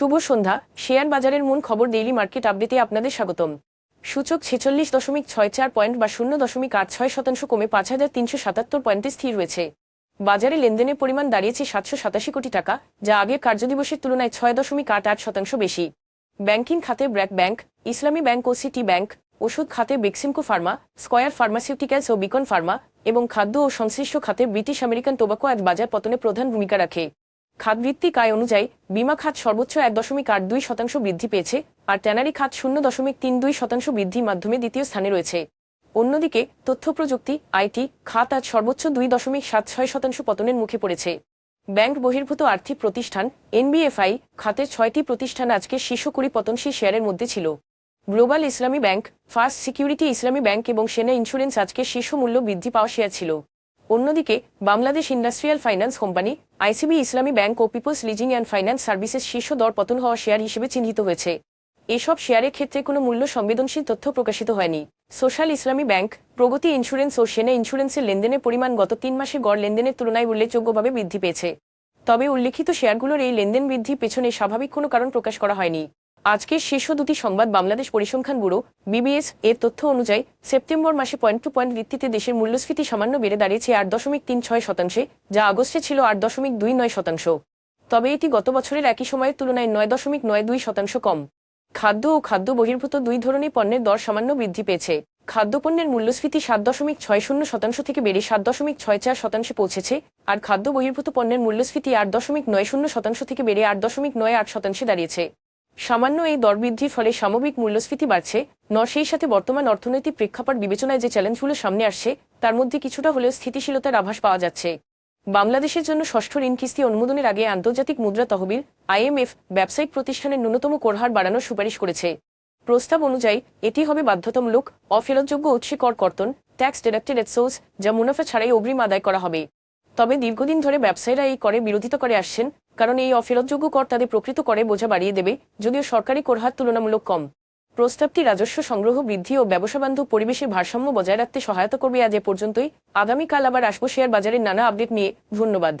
শুভ সন্ধ্যা। Share বাজারের মূল খবর ডেইলি মার্কেট আপডেটে আপনাদের স্বাগতম। সূচক ছেচল্লিশ দশমিক ছয় চার পয়েন্ট বা শূন্য দশমিক আট ছয় শতাংশ কমে পাঁচ হাজার তিনশো সাতাত্তর পয়েন্টে স্থির রয়েছে। বাজারে লেনদেনের পরিমাণ দাঁড়িয়েছে সাতশো সাতাশি কোটি টাকা, যা আগের কার্যদিবসের তুলনায় ছয় দশমিক আট আট শতাংশ বেশি। ব্যাংকিং খাতে ব্র্যাক ব্যাংক, ইসলামী ব্যাংক ও সিটি ব্যাংক, ওষুধ খাতে বেক্সিমকো ফার্মা, স্কয়ার ফার্মাসিউটিক্যালস ও বিকন ফার্মা এবং খাদ্য ও সংশ্লিষ্ট খাতে ব্রিটিশ আমেরিকান টোবাকো আজ বাজার পতনে প্রধান ভূমিকা রাখে। খাতভিত্তিক আয় অনুযায়ী বিমা খাত সর্বোচ্চ এক দশমিক আট দুই শতাংশ বৃদ্ধি পেয়েছে, আর ট্যানারি খাত শূন্য দশমিক তিন দুই শতাংশ বৃদ্ধির মাধ্যমে দ্বিতীয় স্থানে রয়েছে। অন্যদিকে, তথ্য প্রযুক্তি আইটি খাত আজ সর্বোচ্চ দুই দশমিক সাত ছয় শতাংশ পতনের মুখে পড়েছে। ব্যাংক বহির্ভূত আর্থিক প্রতিষ্ঠান এনবিএফআই খাতের ছয়টি প্রতিষ্ঠান আজকে শীর্ষ কুড়ি পতনশীল শেয়ারের মধ্যে ছিল। Global Islami Bank, First Security Islami Bank এবং সেনা ইন্স্যুরেন্স আজকে শীর্ষ মূল্য বৃদ্ধি পাওয়া শেয়ার ছিল। অন্যদিকে, Bangladesh Industrial Finance Company, ICB Islami Bank O Peoples Leasing and Finance Services শীর্ষ দর পতন হওয়া শেয়ার হিসেবে চিহ্নিত হয়েছে। এসব শেয়ারের ক্ষেত্রে কোনো মূল্য সংবেদনশীল তথ্য প্রকাশিত হয়নি। সোশ্যাল ইসলামী ব্যাংক, প্রগতি ইন্স্যুরেন্স ও সেনা ইন্স্যুরেন্সের লেনদেনের পরিমাণ গত তিন মাসে গড় লেনদেনের তুলনায় উল্লেখযোগ্যভাবে বৃদ্ধি পেয়েছে। তবে উল্লেখিত শেয়ারগুলোর এই লেনদেন বৃদ্ধির পেছনে স্বাভাবিক কোনো কারণ প্রকাশ করা হয়নি। আজকের শীর্ষ দুটি সংবাদ বাংলাদেশ পরিসংখ্যান ব্যুরো, বিবিএস, এর তথ্য অনুযায়ী সেপ্টেম্বর মাসে পয়েন্ট টু পয়েন্ট ভিত্তিতে দেশের মূল্যস্ফীতি সামান্য বেড়ে দাঁড়িয়েছে আট দশমিক তিন ছয় শতাংশে, যা আগস্টে ছিল আট দশমিক দুই নয় শতাংশ। তবে এটি গত বছরের একই সময়ের তুলনায় নয় দশমিক নয় দুই শতাংশ কম। খাদ্য ও খাদ্য বহির্ভূত দুই ধরনের পণ্যের দর সামান্য বৃদ্ধি পেয়েছে। খাদ্যপণ্যের মূল্যস্ফীতি সাত দশমিক ছয় শূন্য শতাংশ থেকে বেড়ে সাত দশমিক ছয় চার শতাংশে পৌঁছেছে, আর খাদ্য বহির্ভূত পণ্যের মূল্যস্ফীতি আট দশমিক নয় শূন্য শতাংশ থেকে বেড়ে আট দশমিক নয় আট শতাংশে দাঁড়িয়েছে। সামান্য এই দরবৃদ্ধির ফলে সামগ্রিক মূল্যস্ফীতি বাড়ছে। ন সেই সাথে বর্তমান অর্থনৈতিক প্রেক্ষাপট বিবেচনায় যে চ্যালেঞ্জগুলো সামনে আসছে, তার মধ্যে কিছুটা হলেও স্থিতিশীলতার আভাস পাওয়া যাচ্ছে। বাংলাদেশের জন্য ষষ্ঠ ঋণ কিস্তি অনুমোদনের আগে আন্তর্জাতিক মুদ্রা তহবিল আইএমএফ ব্যবসায়িক প্রতিষ্ঠানের ন্যূনতম করহার বাড়ানোর সুপারিশ করেছে। প্রস্তাব অনুযায়ী, এটি হবে বাধ্যতামূলক, অফেরতযোগ্য উৎসে কর কর্তন ট্যাক্স ডিডাক্টেড এট সোর্স যা মুনাফা ছাড়াই অগ্রিম আদায় করা হবে। তবে দীর্ঘদিন ধরে ব্যবসায়ীরা এই করে বিরোধিতা করে আসছেন। কারণ এই অফেরতযোগ্য কর তাদের প্রকৃত করে বোঝা বাড়িয়ে দেবে, যদিও সরকারি করহার তুলনামূলক কম। প্রস্তাবটি রাজস্ব সংগ্রহ, বৃদ্ধি ও ব্যবসাবান্ধব পরিবেশের ভারসাম্য বজায় রাখতে সহায়তা করবে আজ এ পর্যন্তই। আগামীকাল আবার আসব শেয়ার বাজারের নানা আপডেট নিয়ে। ধন্যবাদ।